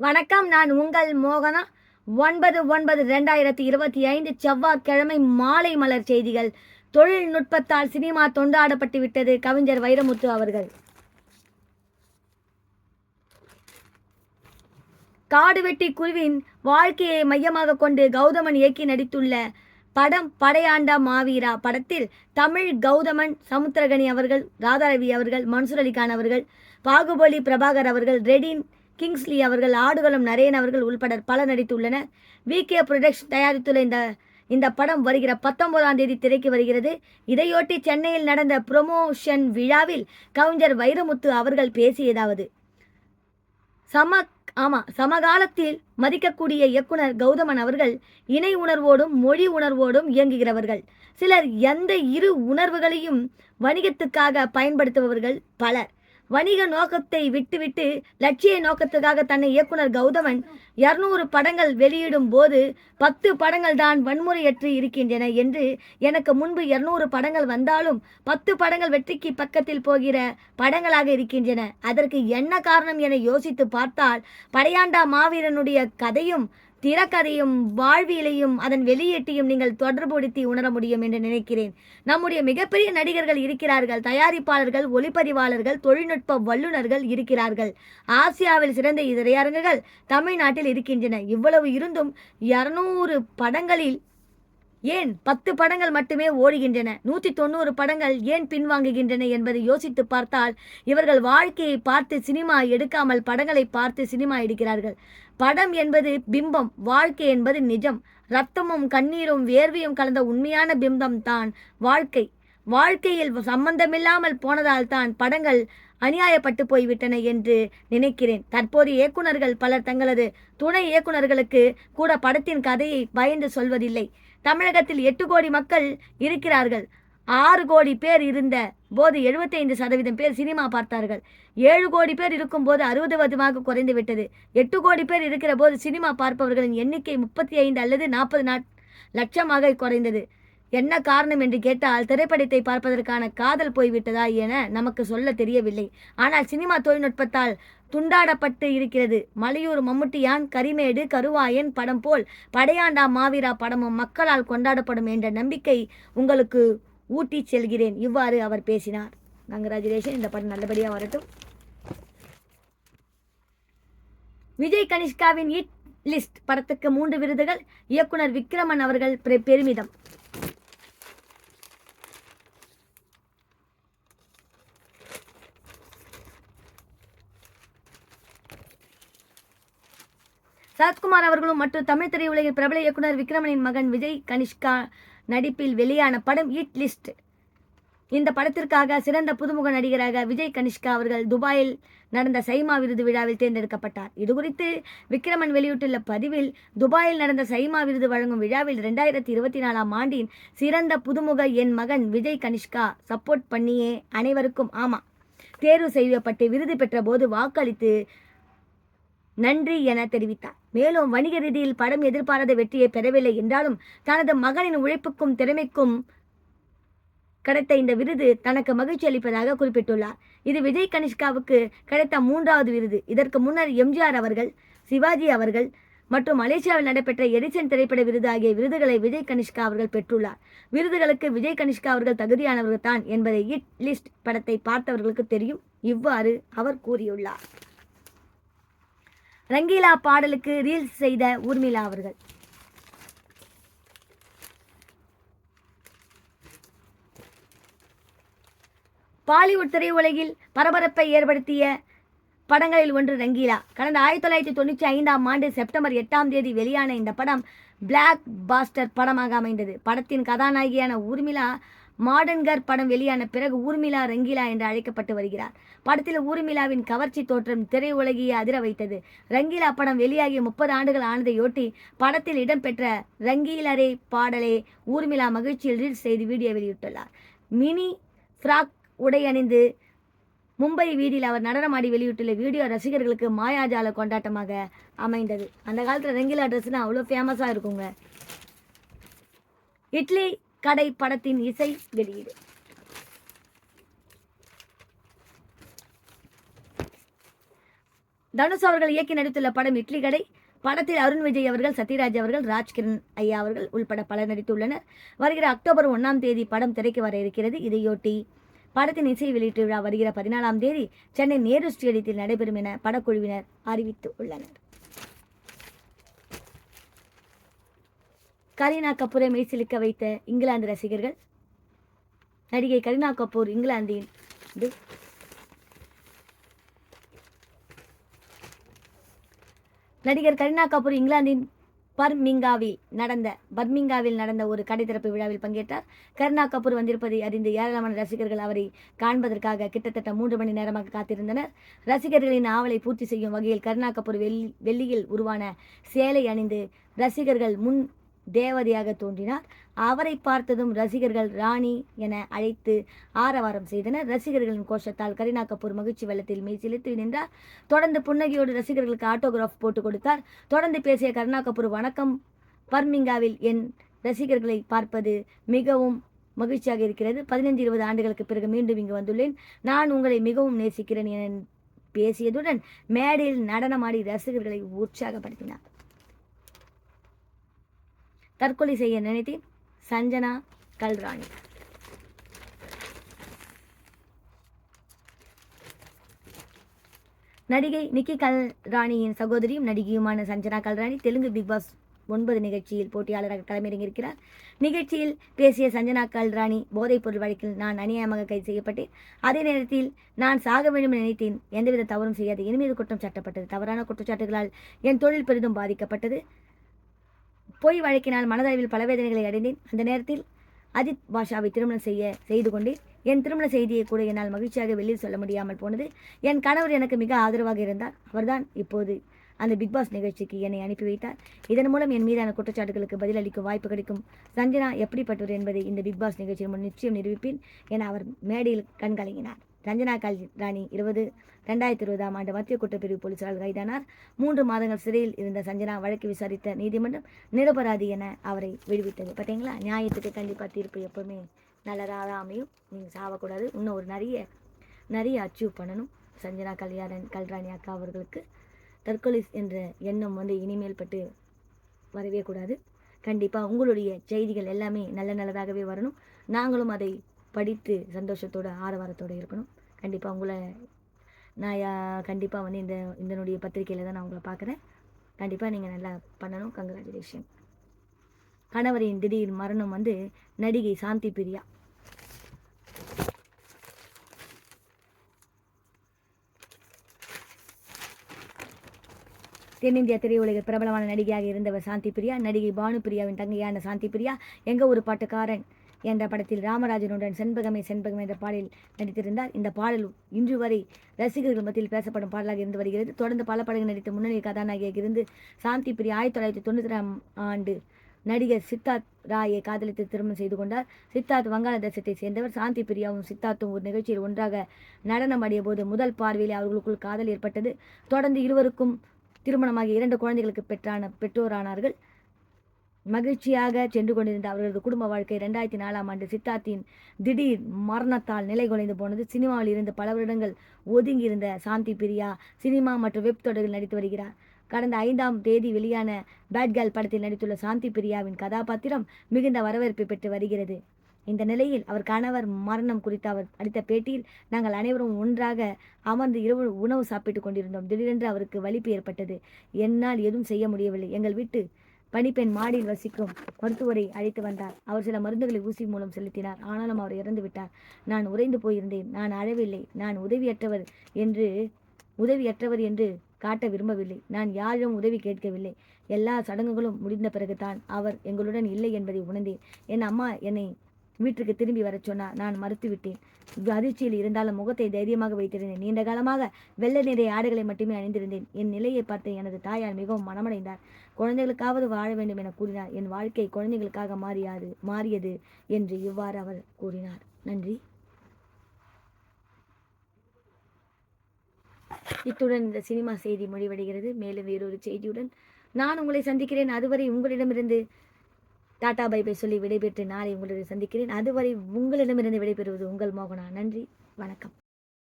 வணக்கம் நான் உங்கள் மோகனா. ஒன்பது ஒன்பது ரெண்டாயிரத்தி இருபத்தி ஐந்து செவ்வாய்க்கிழமை மாலை மலர் செய்திகள். தொழில்நுட்பத்தால் சினிமா தொண்டாடப்பட்டு விட்டது கவிஞர் வைரமுத்து அவர்கள். காடுவெட்டி குருவின் வாழ்க்கையை மையமாக கொண்டு கௌதமன் இயக்கி நடித்துள்ள படம் படையாண்டா மாவீரா படத்தில் தமிழ் கௌதமன் சமுத்திரகனி அவர்கள் ராதாரவி அவர்கள் மன்சூர் அலிகான் அவர்கள் பாகுபலி பிரபாகர் அவர்கள் ரெடின் கிங்ஸ்லி அவர்கள் ஆடுகளம் நரேன் அவர்கள் உள்பட பலர் நடித்துள்ளனர் வி. கே. ப்ரொடக்ஷன் தயாரித்துள்ள இந்த இந்த படம் வருகிற பத்தொன்பதாம் தேதி திரைக்கு வருகிறது. இதையொட்டி சென்னையில் நடந்த ப்ரொமோஷன் விழாவில் கவிஞர் வைரமுத்து அவர்கள் பேசியதாவது சம ஆமா சமகாலத்தில் மதிக்கக்கூடிய இயக்குனர் கௌதமன் அவர்கள் இணை உணர்வோடும் மொழி உணர்வோடும் இயங்குகிறவர்கள். சிலர் எந்த இரு உணர்வுகளையும் வணிகத்துக்காக பயன்படுத்துபவர்கள் பலர். வணிக நோக்கத்தை விட்டுவிட்டு லட்சிய நோக்கத்துக்காக தன்னை இயக்குனர் கௌதமன் இருநூறு படங்கள் வெளியிடும் போது பத்து படங்கள் தான் வன்முறையற்று இருக்கின்றன என்று எனக்கு முன்பு இருநூறு படங்கள் வந்தாலும் பத்து படங்கள் வெற்றிக்கு பக்கத்தில் போகிற படங்களாக இருக்கின்றன. அதற்கு என்ன காரணம் என யோசித்து பார்த்தால் படையாண்டா மாவீரனுடைய கதையும் திறக்கதையும் வாழ்வியலையும் அதன் வெளியீட்டையும் நீங்கள் தொடர்புபடுத்தி உணர முடியும் என்று நினைக்கிறேன். நம்முடைய மிகப்பெரிய நடிகர்கள் இருக்கிறார்கள். தயாரிப்பாளர்கள் ஒளிப்பதிவாளர்கள் தொழில்நுட்ப வல்லுநர்கள் இருக்கிறார்கள். ஆசியாவில் சிறந்த திரையரங்குகள் தமிழ்நாட்டில் இருக்கின்றன. இவ்வளவு இருந்தும் இரநூறு படங்களில் ஏன் பத்து படங்கள் மட்டுமே ஓடுகின்றன? நூற்றி தொண்ணூறு படங்கள் ஏன் பின்வாங்குகின்றன என்பதை யோசித்து பார்த்தால் இவர்கள் வாழ்க்கையை பார்த்து சினிமா எடுக்காமல் படங்களை பார்த்து சினிமா எடுக்கிறார்கள். படம் என்பது பிம்பம் வாழ்க்கை என்பது நிஜம். ரத்தமும் கண்ணீரும் வேர்வையும் கலந்த உண்மையான பிம்பம் தான் வாழ்க்கை. வாழ்க்கையில் சம்பந்தமில்லாமல் போனதால் தான் படங்கள் அநியாயப்பட்டு போய்விட்டன என்று நினைக்கிறேன். தற்போது இயக்குனர்கள் பலர் தங்களது துணை இயக்குனர்களுக்கு கூட படத்தின் கதையை பயந்து சொல்வதில்லை. தமிழகத்தில் எட்டு கோடி மக்கள் இருக்கிறார்கள். ஆறு கோடி பேர் இருந்த போது எழுபத்தைந்து சதவீதம் பேர் சினிமா பார்த்தார்கள். ஏழு கோடி பேர் இருக்கும்போது அறுபது வதுமாக குறைந்து விட்டது. எட்டு கோடி பேர் இருக்கிற போது சினிமா பார்ப்பவர்களின் எண்ணிக்கை முப்பத்தி ஐந்து அல்லது நாற்பது நாட் லட்சமாக குறைந்தது. என்ன காரணம் என்று கேட்டால் திரைப்படத்தை பார்ப்பதற்கான காதல் போய்விட்டதா என நமக்கு சொல்ல தெரியவில்லை. ஆனால் சினிமா தொழில்நுட்பத்தால் துண்டாடப்பட்டு இருக்கிறது. மலையூர் மம்முட்டியான் கரிமேடு கருவாயன் படம் போல் படையாண்டா மாவீரா படமும் மக்களால் கொண்டாடப்படும் என்ற நம்பிக்கை உங்களுக்கு ஊட்டி செல்கிறேன். இவ்வாறு அவர் பேசினார். கங்கராஜுலேஷன் இந்த படம் நல்லபடியாக வரட்டும். விஜய் கனிஷ்காவின் இட் லிஸ்ட் படத்துக்கு மூன்று விருதுகள். இயக்குனர் விக்ரமன் அவர்கள் பெருமிதம். சரத்குமார் அவர்களும் மற்றும் தமிழ் திரையுலகில் பிரபல இயக்குனர் விக்ரமனின் மகன் விஜய் கனிஷ்கா நடிப்பில் வெளியான படம் இட் லிஸ்ட் இந்த படத்திற்காக சிறந்த புதுமுக நடிகராக விஜய் கனிஷ்கா அவர்கள் துபாயில் நடந்த சைமா விருது விழாவில் தேர்ந்தெடுக்கப்பட்டார். இதுகுறித்து விக்ரமன் வெளியிட்டுள்ள பதிவில் துபாயில் நடந்த சைமா விருது வழங்கும் விழாவில் ரெண்டாயிரத்தி இருபத்தி நாலாம் ஆண்டின் சிறந்த புதுமுக என் மகன் விஜய் கனிஷ்கா சப்போர்ட் பண்ணியே அனைவருக்கும் ஆமா தேர்வு செய்யப்பட்டு விருது பெற்ற போது வாக்களித்து நன்றி என தெரிவித்தார். மேலும் வணிக ரீதியில் படம் எதிர்பாராத வெற்றியை பெறவில்லை என்றாலும் தனது மகனின் உழைப்புக்கும் திறமைக்கும் கிடைத்த இந்த விருது தனக்கு மகிழ்ச்சி அளிப்பதாக குறிப்பிட்டுள்ளார். இது விஜய் கனிஷ்காவுக்கு கிடைத்த மூன்றாவது விருது. இதற்கு முன்னர் எம்ஜிஆர் அவர்கள் சிவாஜி அவர்கள் மற்றும் மலேசியாவில் நடைபெற்ற எடிசன் திரைப்பட விருது ஆகிய விருதுகளை விஜய் கனிஷ்கா அவர்கள் பெற்றுள்ளார். விருதுகளுக்கு விஜய் கனிஷ்கா அவர்கள் தகுதியானவர்கள் தான் என்பதை இட் லிஸ்ட் படத்தை பார்த்தவர்களுக்கு தெரியும். இவ்வாறு அவர் கூறியுள்ளார். ரங்கீலா பாடலுக்கு ரீல்ஸ் செய்த ஊர்மிளா அவர்கள். பாலிவுட் திரையுலகில் பரபரப்பை ஏற்படுத்திய படங்களில் ஒன்று ரங்கீலா. கடந்த ஆயிரத்தி தொள்ளாயிரத்தி தொண்ணூற்றி ஐந்தாம் ஆண்டு செப்டம்பர் எட்டாம் தேதி வெளியான இந்த படம் பிளாக் பாஸ்டர் படமாக அமைந்தது. படத்தின் கதாநாயகியான ஊர்மிளா மாடன்கர் படம் வெளியான பிறகு ஊர்மிளா ரங்கீலா என்று அழைக்கப்பட்டு வருகிறார். படத்தில் ஊர்மிளாவின் கவர்ச்சி தோற்றம் திரையுலகையே அதிர வைத்தது. ரங்கிலா படம் வெளியாகி முப்பது ஆண்டுகள் ஆனதையொட்டி படத்தில் இடம்பெற்ற ரங்கீலரே பாடலே ஊர்மிளா மகிழ்ச்சியில் ரீல்ஸ் செய்து வீடியோ வெளியிட்டுள்ளார். மினி ஃப்ராக் உடை அணிந்து மும்பை வீதியில் அவர் நடனமாடி வெளியிட்டுள்ள வீடியோ ரசிகர்களுக்கு மாயாஜால கொண்டாட்டமாக அமைந்தது. அந்த காலத்தில் ரங்கிலா ட்ரெஸ்லாம் அவ்வளோ ஃபேமஸாக இருக்குங்க. இட்லி கடை படத்தின் இசை வெளியீடு. தனுஷ் அவர்கள் இயக்கி நடித்துள்ள படம் இட்லி கடை. படத்தில் அருண் விஜய் அவர்கள் சத்யராஜ் அவர்கள் ராஜ்கிரண் ஐயா அவர்கள் உள்பட பலர் நடித்துள்ளனர். வருகிற அக்டோபர் ஒன்றாம் தேதி படம் திரைக்கு வர இருக்கிறது. இதையொட்டி படத்தின் இசை வெளியீட்டு விழா வருகிற பதினாலாம் தேதி சென்னை நேரு ஸ்டேடியத்தில் நடைபெறும் என படக்குழுவினர் அறிவித்து உள்ளனர் கரீனா கபூரை மெய்சிலுக்க வைத்த இங்கிலாந்து ரசிகர்கள். நடிகை கரீனா கபூர் இங்கிலாந்தின் நடிகர் கரீனா கபூர் இங்கிலாந்தின் பர்மிங்காவில் நடந்த பர்மிங்காவில் நடந்த ஒரு கடை திறப்பு விழாவில் பங்கேற்றார். கருணா கபூர் வந்திருப்பதை அறிந்து ஏராளமான ரசிகர்கள் அவரை காண்பதற்காக கிட்டத்தட்ட மூன்று மணி நேரமாக காத்திருந்தனர். ரசிகர்களின் ஆவலை பூர்த்தி செய்யும் வகையில் கருணா கபூர் வெள்ளி வெள்ளியில் உருவான சேலை அணிந்து ரசிகர்கள் முன் தேவதையாக தோன்றினார். அவரை பார்த்ததும் ரசிகர்கள் ராணி என அழைத்து ஆரவாரம் செய்தனர். ரசிகர்களின் கோஷத்தால் கரீனா கபூர் மகிழ்ச்சி வெள்ளத்தில் மெய் நின்றார். தொடர்ந்து புன்னகையோடு ரசிகர்களுக்கு ஆட்டோகிராஃப் போட்டு கொடுத்தார். தொடர்ந்து பேசிய கருணா கபூர் வணக்கம் பர்மிங்காவில் என் ரசிகர்களை பார்ப்பது மிகவும் மகிழ்ச்சியாக இருக்கிறது. பதினைந்து இருபது ஆண்டுகளுக்கு பிறகு மீண்டும் இங்கு வந்துள்ளேன். நான் உங்களை மிகவும் நேசிக்கிறேன் என பேசியதுடன் மேடையில் நடனமாடி ரசிகர்களை உற்சாகப்படுத்தினார். தற்கொலை செய்ய நினைத்தேன் சஞ்சனா கல்ராணி. நடிகை நிக்கி கல்ராணியின் சகோதரியும் நடிகையுமான சஞ்சனா கல்ராணி தெலுங்கு பிக் பாஸ் ஒன்பது நிகழ்ச்சியில் போட்டியாளராக களமிறங்கியிருக்கிறார். நிகழ்ச்சியில் பேசிய சஞ்சனா கல்ராணி போதைப் பொருள் வழக்கில் நான் அநியாயமாக கைது செய்யப்பட்டேன். அதே நேரத்தில் நான் சாக வேண்டும் என நினைத்தேன். எந்தவித தவறும் செய்யாது என் மீது குற்றம் சாட்டப்பட்டது. தவறான குற்றச்சாட்டுகளால் என் தொழில் பெரிதும் பாதிக்கப்பட்டது. பொய் வழக்கினால் மனதளவில் பல வேதனைகளை அடைந்தேன். அந்த நேரத்தில் அஜித் பாஷாவை திருமணம் செய்ய செய்து கொண்டேன். என் திருமண செய்தியை கூட என்னால் மகிழ்ச்சியாக வெளியில் சொல்ல முடியாமல் போனது. என் கணவர் எனக்கு மிக ஆதரவாக இருந்தார். அவர்தான் இப்போது அந்த பிக்பாஸ் நிகழ்ச்சிக்கு என்னை அனுப்பி வைத்தார். இதன் மூலம் என் மீதான குற்றச்சாட்டுகளுக்கு பதிலளிக்கும் வாய்ப்பு கிடைக்கும். சஞ்சனா எப்படிப்பட்டவர் என்பதை இந்த பிக்பாஸ் நிகழ்ச்சியின் முன் நிச்சயம் நிரூபிப்பேன் என அவர் மேடையில் கண்கலங்கினார். ரஞ்சனா கல் ராணி இருபது ரெண்டாயிரத்தி இருபதாம் ஆண்டு மத்திய குற்றப்பிரிவு போலீசாரால் கைதானார். மூன்று மாதங்கள் சிறையில் இருந்த சஞ்சனா வழக்கு விசாரித்த நீதிமன்றம் நிரபராதி என அவரை விடுவித்தது. பார்த்தீங்களா? நியாயத்துக்கு கண்டிப்பாக தீர்ப்பு எப்பவுமே நல்லதாக தான் அமையும். நீங்கள் சாவக்கூடாது. இன்னும் ஒரு நிறைய நிறைய அச்சீவ் பண்ணணும். சஞ்சனா கல்யாணன் கல்ராணி அக்கா அவர்களுக்கு. தற்கொலை என்ற எண்ணம் வந்து இனிமேல் பட்டு வரவே கூடாது. கண்டிப்பாக உங்களுடைய செய்திகள் எல்லாமே நல்ல நல்லதாகவே வரணும். நாங்களும் அதை படித்து சந்தோஷத்தோட ஆரவாரத்தோடு இருக்கணும். கண்டிப்பாக உங்களை நான் கண்டிப்பாக வந்து இந்த இதனுடைய பத்திரிக்கையில் தான் நான் உங்களை பார்க்குறேன் கண்டிப்பாக நீங்கள் நல்லா பண்ணணும். கங்க்ராச்சுலேஷன் கணவரின் திடீர் மரணம் வந்து நடிகை சாந்தி பிரியா. தென்னிந்திய திரையுலக பிரபலமான நடிகையாக இருந்தவர் சாந்தி பிரியா நடிகை பானு பிரியாவின் தங்கையான சாந்தி பிரியா எங்கள் ஒரு பாட்டுக்காரன். என்ற படத்தில் ராமராஜனுடன் செண்பகமே செண்பகம் என்ற பாடலில் நடித்திருந்தார். இந்த பாடல் இன்று வரை ரசிகர்கள் மத்தியில் பேசப்படும் பாடலாக இருந்து வருகிறது. தொடர்ந்து பல படங்கள் நடித்த முன்னணி கதாநாயகியாக இருந்து சாந்தி பிரியா ஆயிரத்தி தொள்ளாயிரத்தி தொண்ணூற்றி ஆண்டு நடிகர் சித்தார்த் ராயை காதலித்து திருமணம் செய்து கொண்டார். சித்தார்த் வங்காள தேசத்தை சேர்ந்தவர். சாந்தி பிரியாவும் சித்தார்த்தும் ஒரு நிகழ்ச்சியில் ஒன்றாக நடனம் ஆடிய போது முதல் பார்வையில் அவர்களுக்குள் காதல் ஏற்பட்டது. தொடர்ந்து இருவருக்கும் திருமணமாகி இரண்டு குழந்தைகளுக்கு பெற்றான பெற்றோரானார்கள். மகிழ்ச்சியாக சென்று கொண்டிருந்த அவர்களது குடும்ப வாழ்க்கை ரெண்டாயிரத்தி நாலாம் ஆண்டு சித்தார்த்தின் திடீர் மரணத்தால் நிலை குலைந்து போனது. சினிமாவில் இருந்து பல வருடங்கள் ஒதுங்கியிருந்த சாந்தி பிரியா சினிமா மற்றும் வெப் தொடரில் நடித்து வருகிறார். கடந்த ஐந்தாம் தேதி வெளியான பேட்கேல் படத்தில் நடித்துள்ள சாந்தி பிரியாவின் கதாபாத்திரம் மிகுந்த வரவேற்பை பெற்று வருகிறது. இந்த நிலையில் அவர் கணவர் மரணம் குறித்து அவர் அளித்த பேட்டியில் நாங்கள் அனைவரும் ஒன்றாக அமர்ந்து இரவு உணவு சாப்பிட்டுக் கொண்டிருந்தோம். திடீரென்று அவருக்கு வலிப்பு ஏற்பட்டது. என்னால் எதுவும் செய்ய முடியவில்லை. எங்கள் வீட்டு பணிப்பெண் மாடியில் வசிக்கும் மருத்துவரை அழைத்து வந்தார். அவர் சில மருந்துகளை ஊசி மூலம் செலுத்தினார். ஆனாலும் அவர் இறந்து விட்டார். நான் உறைந்து போயிருந்தேன். நான் அழவில்லை. நான் உதவியற்றவர் என்று உதவியற்றவர் என்று காட்ட விரும்பவில்லை. நான் யாரிடம் உதவி கேட்கவில்லை. எல்லா சடங்குகளும் முடிந்த பிறகுதான். அவர் எங்களுடன் இல்லை என்பதை உணர்ந்தேன். என் அம்மா என்னை வீட்டுக்கு திரும்பி வர சொன்னார் நான் மறுத்துவிட்டேன். அதிர்ச்சியில் இருந்தாலும் முகத்தை தைரியமாக வைத்திருந்தேன். நீண்ட காலமாக வெள்ளை நிறைய ஆடைகளை மட்டுமே அணிந்திருந்தேன். என் நிலையை பார்த்து எனது தாயார் மிகவும் மனமடைந்தார். குழந்தைகளுக்காவது வாழ வேண்டும் என கூறினார். என் வாழ்க்கை குழந்தைகளுக்காக மாறியாது மாறியது என்று இவ்வாறு அவர் கூறினார். நன்றி. இத்துடன் இந்த சினிமா செய்தி முடிவடைகிறது. மேலும் வேறொரு செய்தியுடன் நான் உங்களை சந்திக்கிறேன். அதுவரை உங்களிடமிருந்து டாடா பை பை சொல்லி விடைபெற்று நாளை உங்களுடன் சந்திக்கிறேன். அதுவரை உங்களிடமிருந்து விடைபெறுவது உங்கள் மோகனா. நன்றி. வணக்கம்.